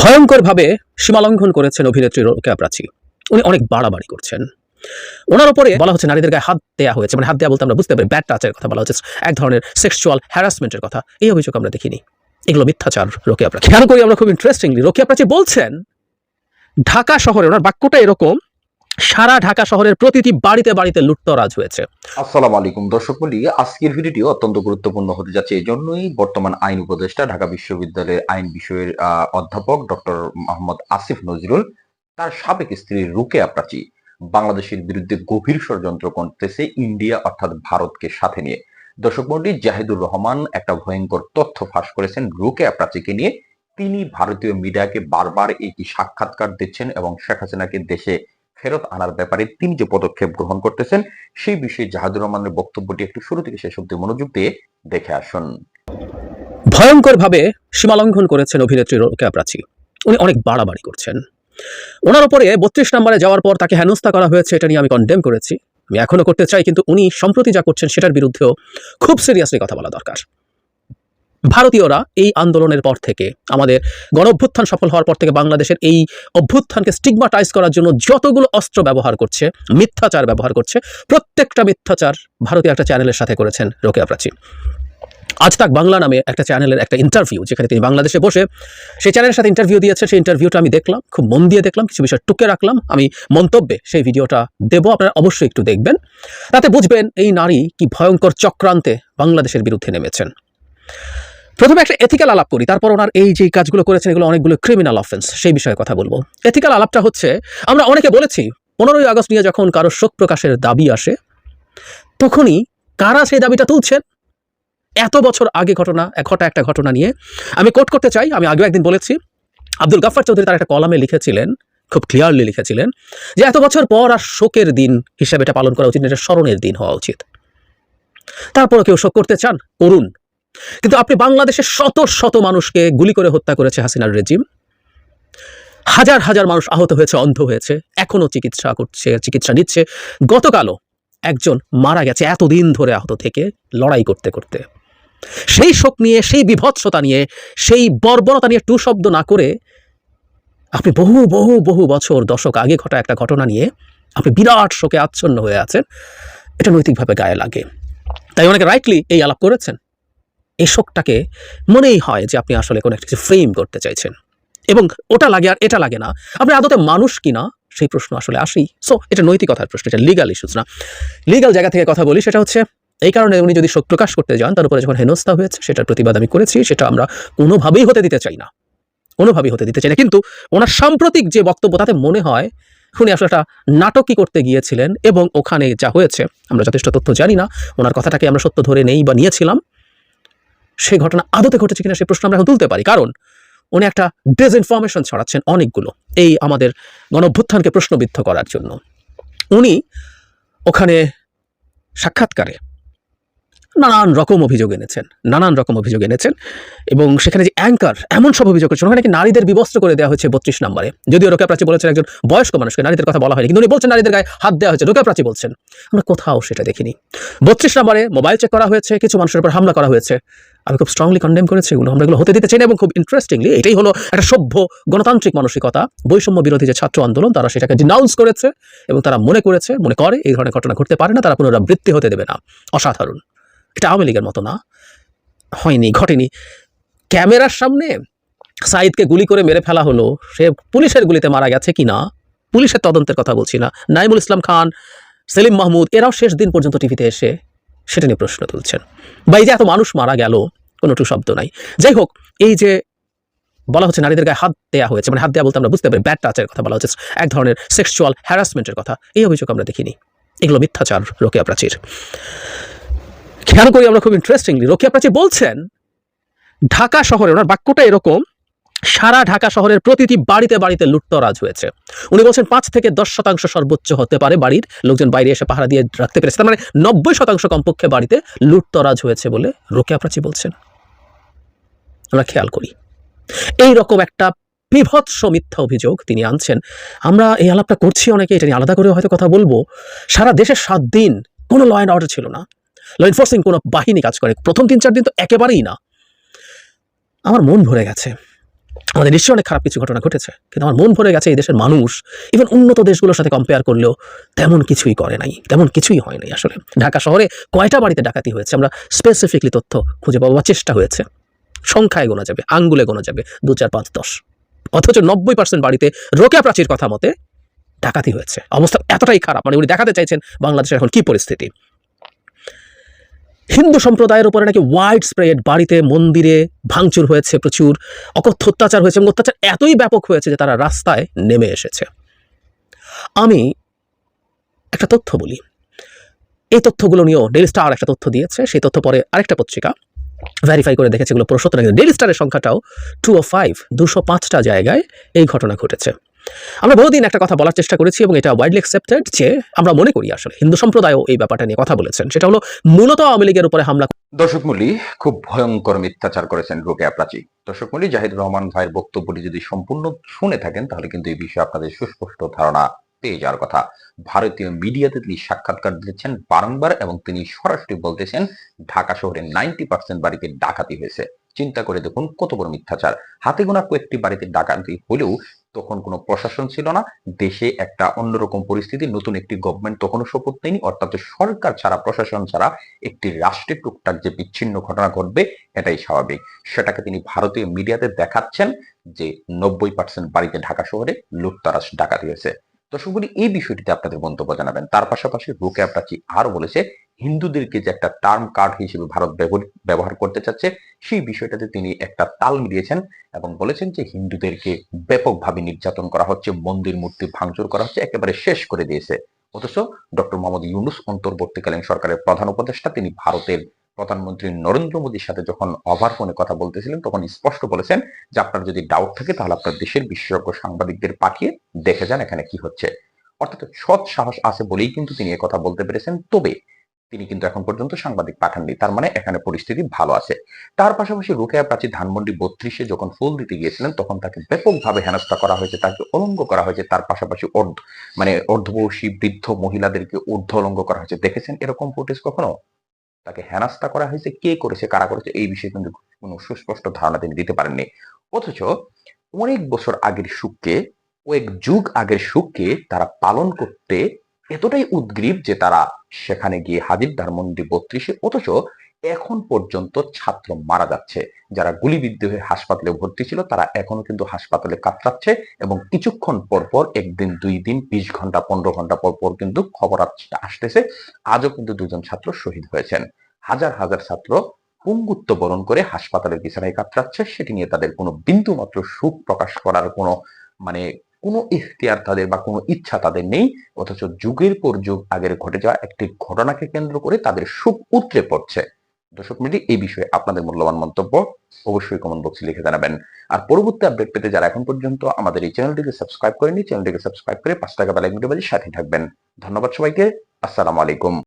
ভয়ঙ্করভাবে সীমালঙ্ঘন করেছেন অভিনেত্রী রোকেয়া প্রাচী। উনি অনেক বাড়াবাড়ি করছেন। ওনার উপরে বলা হচ্ছে নারীদের গায়ে হাত দেওয়া হয়েছে। মানে হাত দেওয়া বলতে আমরা বুঝতে পারি, ব্যাড টাচের কথা বলা হচ্ছে, এক ধরনের সেক্সুয়াল হ্যারাসমেন্টের কথা। এই অভিযোগ আমরা দেখিনি। এগুলো মিথ্যাচার রোকেয়া প্রাচী। খেয়াল করি আমরা খুব ইন্টারেস্টিংলি রোকেয়া প্রাচী বলছেন, ঢাকা শহরে ওনার বাক্যটা এরকম সারা ঢাকা শহরের প্রতিটি বাড়িতে বাড়িতে লুটতরাজ হয়েছে। আসসালামু আলাইকুম। দর্শক বলি আজকের ভিডিওটি অত্যন্ত গুরুত্বপূর্ণ হতে যাচ্ছে। এই জন্যই বর্তমান আইন উপদেষ্টা, ঢাকা বিশ্ববিদ্যালয়ের আইন বিষয়ের অধ্যাপক ডক্টর মোহাম্মদ আসিফ নজরুল, তার সাবেক স্ত্রী রুকেয়া প্রাচী বাংলাদেশের বিরুদ্ধে গভীর ষড়যন্ত্র করতেছে ইন্ডিয়া, অর্থাৎ ভারতকে সাথে নিয়ে। দর্শক মন্ডলী, জাহিদুর রহমান একটা ভয়ঙ্কর তথ্য ফাঁস করেছেন রুকেয়া প্রাচীকে নিয়ে। তিনি ভারতীয় মিডিয়াকে বারবার একটি সাক্ষাৎকার দিচ্ছেন এবং শেখ হাসিনাকে দেশে ফেরত আনার ব্যাপারে তিনি যে পদক্ষেপ গ্রহণ করতেছেন, সেই বিষয়ে জাহাদুর রহমানের বক্তব্যটি একটু শুরু থেকে শেষ অব্দি মনোযোগ দিয়ে দেখে আসুন। ভয়ঙ্করভাবে সীমালঙ্ঘন করেছেন অভিনেত্রী রোকেয়া প্রাচী। উনি অনেক বাড়াবাড়ি করছেন। ওনার উপরে বত্রিশ নম্বরে যাওয়ার পর তাকে হেনস্থা করা হয়েছে, এটা নিয়ে আমি কন্ডেম করেছি। আমি এখনও করতে চাই, কিন্তু উনি সম্প্রতি যা করছেন, সেটার বিরুদ্ধেও খুব সিরিয়াসলি কথা বলা দরকার। ভারতীয়রা এই আন্দোলনের পর থেকে আমাদের গণ অভ্যুত্থান সফল হওয়ার পর থেকে বাংলাদেশের এই অভ্যুত্থানকে স্টিগমাটাইজ করার জন্য যতগুলো অস্ত্র ব্যবহার করছে, মিথ্যাচার ব্যবহার করছে, প্রত্যেকটা মিথ্যাচার ভারতীয় একটা চ্যানেলের সাথে করেছেন রোকেয়া প্রাচী। আজ তাক বাংলা নামে একটা চ্যানেলের একটা ইন্টারভিউ যেখানে তিনি বাংলাদেশে বসে সেই চ্যানেলের সাথে ইন্টারভিউ দিয়েছে সেই ইন্টারভিউটা আমি দেখলাম, খুব মন দিয়ে দেখলাম, কিছু বিষয় টুকে রাখলাম। আমি মন্তব্যে সেই ভিডিওটা দেবো, আপনারা অবশ্যই একটু দেখবেন। তাতে বুঝবেন এই নারী কি ভয়ঙ্কর চক্রান্তে বাংলাদেশের বিরুদ্ধে নেমেছেন। প্রথমে একটা এথিক্যাল আলাপ করি, তারপর ওনার এই যে কাজগুলো করেছেন, এগুলো অনেকগুলো ক্রিমিনাল অফেন্স সেই বিষয়ে কথা বলব। এথিক্যাল আলাপটা হচ্ছে, আমরা অনেকে বলেছি, পনেরোই আগস্ট নিয়ে যখন কারও শোক প্রকাশের দাবি আসে, তখনই কারা সেই দাবিটা তুলছেন? এত বছর আগে ঘটনা ঘটা একটা ঘটনা নিয়ে, আমি কোট করতে চাই, আমি আগেও একদিন বলেছি, আব্দুল গাফার চৌধুরী তার একটা কলামে লিখেছিলেন, খুব ক্লিয়ারলি লিখেছিলেন, যে এত বছর পর আর শোকের দিন হিসাবে এটা পালন করা উচিত এটা স্মরণের দিন হওয়া উচিত। তারপরও কেউ শোক করতে চান? করুন। কিন্তু আপনি বাংলাদেশের শত শত মানুষকে গুলি করে হত্যা করেছে হাসিনার রেজিম হাজার হাজার মানুষ আহত হয়েছে, অন্ধ হয়েছে, এখনও চিকিৎসা করছে, চিকিৎসা নিচ্ছে। গতকালও একজন মারা গেছে এতদিন ধরে আহত থেকে লড়াই করতে করতে। সেই শোক নিয়ে, সেই বিভৎসতা নিয়ে, সেই বর্বরতা নিয়ে টু শব্দ না করে আপনি বহু বহু বহু বছর, দশক আগে ঘটা একটা ঘটনা নিয়ে আপনি বিরাট শোকে আচ্ছন্ন হয়ে আছেন। এটা নৈতিকভাবে গায়ে লাগে। তাই অনেকে রাইটলি এই আলাপ করেছেন। এই শোকটাকে মনেই হয় যে আপনি আসলে কোনো একটা কিছু ফ্রেম করতে চাইছেন। এবং ওটা লাগে আর এটা লাগে না। আপনি আদতে মানুষ কিনা সেই প্রশ্ন আসলে আসি সো এটা নৈতিকতার প্রশ্ন, এটা লিগাল ইস্যুস না। লিগাল জায়গা থেকে কথা বলি, সেটা হচ্ছে এই কারণে উনি যদি শোক প্রকাশ করতে যান, তার উপরে যখন হেনস্থা হয়েছে, সেটার প্রতিবাদ আমি করেছি, সেটা আমরা কোনোভাবেই হতে দিতে চাই না। কোনোভাবেই হতে দিতে চাই না। কিন্তু ওনার সাম্প্রতিক যে বক্তব্য, তাতে মনে হয় উনি আসলে একটা নাটকই করতে গিয়েছিলেন এবং ওখানে যা হয়েছে, আমরা যথেষ্ট তথ্য জানি না। ওনার কথাটাকে আমরা সত্য ধরে নেই বা নিয়েছিলাম। সেই ঘটনা আদতে ঘটেছে কিনা সেই প্রশ্ন আমরা এখন তুলতে পারি। কারণ উনি একটা ডিসইনফরমেশন ছড়াচ্ছেন অনেকগুলো এই আমাদের গণভ্যুত্থানকে প্রশ্নবিদ্ধ করার জন্য। উনি ওখানে সাক্ষাৎকারে নানান রকম অভিযোগ এনেছেন, নানান রকম অভিযোগ এনেছেন এবং সেখানে যে অ্যাঙ্কার এমন সব অভিযোগ করেছেন, ওখানে নারীদের বিবস্ত্র করে দেওয়া হয়েছে বত্রিশ নম্বরে? যদিও রোকা প্রাচী বলেছেন একজন বয়স্ক মানুষকে, নারীদের কথা বলা হয়নি, কিন্তু উনি বলছেন নারীদের গায়ে হাত দেওয়া হয়েছে রোকা প্রাচী বলছেন। আমরা কোথাও সেটা দেখিনি। বত্রিশ নম্বরে মোবাইল চেক করা হয়েছে, কিছু মানুষের উপর হামলা করা হয়েছে। আমি খুব স্ট্রংলি কন্ডেম করেছি এগুলো। আমরা এগুলো হতে দিতে চাই না এবং খুব ইন্টারেস্টিংলি এটাই হলো একটা সভ্য গণতান্ত্রিক মানসিকতা। বৈষম্য বিরোধী যে ছাত্র আন্দোলন, তারা সেটাকে ডিনাউন্স করেছে এবং তারা মনে করেছে, মনে করে এই ধরনের ঘটনা ঘটতে পারে না, তারা পুনরাবৃত্তি হতে দেবে না। অসাধারণ। এটা আওয়ামী লীগের মতো না। হয়নি, ঘটেনি। ক্যামেরার সামনে সাইদকে গুলি করে মেরে ফেলা হলো, সে পুলিশের গুলিতে মারা গেছে কি না? পুলিশের তদন্তের কথা বলছি না। নাইমুল ইসলাম খান, সেলিম মাহমুদ, এরাও শেষ দিন পর্যন্ত টিভিতে এসে সেটা নিয়ে প্রশ্ন তুলছেন। বা এই যে এত মানুষ মারা গেল কোনো টু শব্দ নাই। যাই হোক, এই যে বলা হচ্ছে নারীদের গায়ে হাত দেওয়া হয়েছে মানে হাত দেওয়া বলতে আমরা বুঝতে পারি ব্যাড টাচের কথা বলা হচ্ছে, এক ধরনের সেক্সুয়াল হ্যারাসমেন্টের কথা। এই অভিযোগ আমরা দেখিনি। এগুলো মিথ্যাচার, রোকেয়া প্রাচীর। খেয়াল করি আমরা খুব ইন্টারেস্টিংলি রোকেয়া প্রাচী বলছেন, ঢাকা শহরে, ওনার বাক্যটা এরকম, সারা ঢাকা শহরের প্রতিটি বাড়িতে বাড়িতে লুটতরাজ হয়েছে। উনি বলছেন, পাঁচ থেকে দশ শতাংশ সর্বোচ্চ হতে পারে বাড়ির, লোকজন বাইরে এসে পাহারা দিয়ে রাখতে পেরেছে। তার মানে নব্বই শতাংশ কমপক্ষে বাড়িতে লুটতরাজ হয়েছে বলে রোকেয়া প্রাচী বলছেন। আমরা খেয়াল করি। এই রকম একটা বিভৎস মিথ্যা অভিযোগ তিনি আনছেন। আমরা এই আলাপটা করছি অনেকে, এটা নিয়ে আলাদা করে হয়তো কথা বলব। সারা দেশে সাত দিন কোনো ল অ্যান্ড অর্ডার ছিল না। ল এনফোর্সিং কোনো বাহিনী কাজ করে। প্রথম তিন চার দিন তো একেবারেই না। আমার মন ভরে গেছে। আমাদের নিশ্চয়ই অনেক খারাপ কিছু ঘটনা ঘটেছে। কিন্তু আমার মন ভরে গেছে এই দেশের মানুষ ইভেন উন্নত দেশগুলোর সাথে কম্পেয়ার করলেও তেমন কিছুই করে নাই। তেমন কিছুই হয় নাই আসলে। ঢাকা শহরে কয়টা বাড়িতে ডাকাতি হয়েছে? আমরা স্পেসিফিকলি তথ্য খুঁজে বা চেষ্টা হয়েছে। সংখ্যায় গোনা যাবে, আঙ্গুলে গোনা যাবে, দু, চার, পাঁচ, দশ। অথচ নব্বই পার্সেন্ট বাড়িতে রোকেয়া প্রাচীর কথা মতে ডাকাতি হয়েছে। অবস্থা এতটাই খারাপ। মানে উনি দেখাতে চাইছেন বাংলাদেশের এখন কি পরিস্থিতি। হিন্দু সম্প্রদায়ের উপরে নাকি ওয়াইড স্প্রেড বাড়িতে মন্দিরে ভাঙচুর হয়েছে প্রচুর, অকথ্য অত্যাচার হয়েছে এবং অত্যাচার এতই ব্যাপক হয়েছে যে তারা রাস্তায় নেমে এসেছে। আমি একটা তথ্য বলি। এই তথ্যগুলো নিয়েও ডেলি স্টার একটা তথ্য দিয়েছে। সেই তথ্য পরে আরেকটা পত্রিকা। ভেরিফাই করে দেখেছে এগুলো পুরো সত্য ডেলি স্টারের সংখ্যাটাও টু ও ফাইভ দুশো পাঁচটা জায়গায় এই ঘটনা ঘটেছে। আমরা বহুদিন একটা কথা বলার চেষ্টা করেছি এবং এটা ওয়াইডলি অ্যাকসেপ্টেড যে আমরা মনে করি আসলে হিন্দু সম্প্রদায়ও এই ব্যাপারটা নিয়ে কথা বলেছেন। সেটা হলো মূলত আওয়ামী লীগের উপরে হামলা দর্শক মূল্য খুব ভয়ঙ্কর মিথ্যাচার করেছেন রোকেয়া প্রাচী। দর্শক মূল্য জাহিদুর রহমান ভাইয়ের বক্তব্যটি যদি সম্পূর্ণ শুনে থাকেন, তাহলে কিন্তু এই বিষয়ে আপনাদের সুস্পষ্ট ধারণা পেয়ে যাওয়ার কথা। ভারতীয় মিডিয়াতে তিনি সাক্ষাৎকার দিচ্ছেন বারংবার এবং তিনি সরাসরি বলতেছেন, ঢাকা শহরে নাইনটি পার্সেন্ট বাড়িতে ডাকাতি হয়েছে। চিন্তা করে দেখুন কত বড় মিথ্যাচার। হাতে গোনা কয়েকটি বাড়িতে ডাকাতি হলেও তখন কোনো প্রশাসন ছিল না। দেশে একটা অন্যরকম পরিস্থিতি, নতুন একটি গভর্নমেন্ট তখনও শপথ নেয়নি। অর্থাৎ সরকার ছাড়া, প্রশাসন ছাড়া একটি রাষ্ট্রের টুকটাক যে বিচ্ছিন্ন ঘটনা ঘটবে, এটাই স্বাভাবিক। সেটাকে তিনি ভারতীয় মিডিয়াতে দেখাচ্ছেন যে নব্বই পার্সেন্ট বাড়িতে ঢাকা শহরে লুটতারাস ডাকাতি হয়েছে। দর্শক বলি এই বিষয়টিতে আপনাদের মন্তব্য জানাবেন। তার পাশাপাশি রোকেয়া প্রাচী আরও বলেছে, হিন্দুদেরকে যে একটা টার্ম কার্ড হিসেবে ভারত ব্যবহার করতে চাচ্ছে, সেই বিষয়টাতে তিনি একটা তাল মিলিয়েছেন এবং বলেছেন যে হিন্দুদেরকে ব্যাপকভাবে নির্যাতন করা হচ্ছে, মন্দির মূর্তি ভাঙচুর করা হচ্ছে, একেবারে শেষ করে দিয়েছে। অথচ ডক্টর মোহাম্মদ ইউনুস অন্তর্বর্তীকালীন সরকারের প্রধান উপদেষ্টা, তিনি ভারতের প্রধানমন্ত্রী নরেন্দ্র মোদীর সাথে যখন ওভার ফোনে কথা বলতেছিলেন, তখন স্পষ্ট বলেছেন যে আপনার যদি ডাউট থাকে, তাহলে আপনার দেশের বিশেষজ্ঞ সাংবাদিকদের পাঠিয়ে দেখে যান এখানে কি হচ্ছে। অর্থাৎ সৎ সাহস আছে বলেই কিন্তু তিনি কথা বলতে পেরেছেন। তবে তিনি কিন্তু এখন পর্যন্ত সাংবাদিক পাঠাননি। তার মানে এখানে পরিস্থিতি ভালো আছে। তার পাশাপাশি রোকেয়া প্রাচী ধানমন্ডি বত্রিশে যখন ফুল দিতে গিয়েছিলেন, তখন তাকে ব্যাপকভাবে হেনস্থা করা হয়েছে, তাকে অলঙ্গ করা হয়েছে। তার পাশাপাশি অর্ধ মানে অর্ধবয়সী বৃদ্ধ মহিলাদেরকে ঊর্ধ্ব অলঙ্গ করা হয়েছে। দেখেছেন এরকম ফুটেজ কখনো? তাকে হেনাস্তা করা হয়েছে, কে করেছে, কারা করেছে, এই বিষয়ে কিন্তু কোনো সুস্পষ্ট ধারণা তিনি দিতে পারেননি। অথচ অনেক বছর আগের সুখকে, কয়েক যুগ আগের সুখকে তারা পালন করতে এতটাই উদ্গ্রীব যে তারা সেখানে গিয়ে হাজির ধানমন্ডি বত্রিশে, অথচ এখন পর্যন্ত ছাত্র মারা যাচ্ছে। যারা গুলিবিদ্ধ হয়ে হাসপাতালে ভর্তি ছিল, তারা এখনও কিন্তু হাসপাতালে কাতরাচ্ছে এবং কিছুক্ষণ পর পর, একদিন, দুই দিন, বিশ ঘণ্টা, পনেরো ঘণ্টা পর পর কিন্তু খবর আসতেছে। আজও কিন্তু দুজন ছাত্র শহীদ হয়েছেন। হাজার হাজার ছাত্র পঙ্গুত্ব বরণ করে হাসপাতালের বিছানায় কাতরাচ্ছে। সেটি নিয়ে তাদের কোনো বিন্দু মাত্র সুখ প্রকাশ করার কোনো মানে কোনো ইখতিয়ার তাদের বা কোনো ইচ্ছা তাদের নেই। অথচ যুগের পর যুগ আগের ঘটে যাওয়া একটি ঘটনাকে কেন্দ্র করে তাদের সুখ উতরে পড়ছে। দর্শক মিলি এই বিষয়ে আপনাদের মূল্যবান মন্তব্য অবশ্যই কমেন্ট বক্সে লিখে জানাবেন। আর পরবর্তী আপডেট পেতে যারা এখন পর্যন্ত আমাদের এই চ্যানেলটিকে সাবস্ক্রাইব করেনি চ্যানেলটিকে সাবস্ক্রাইব করে পাঁচ টাকা বেলাইকনটি বাজে সাথে থাকবেন। ধন্যবাদ সবাইকে। আসসালামু আলাইকুম।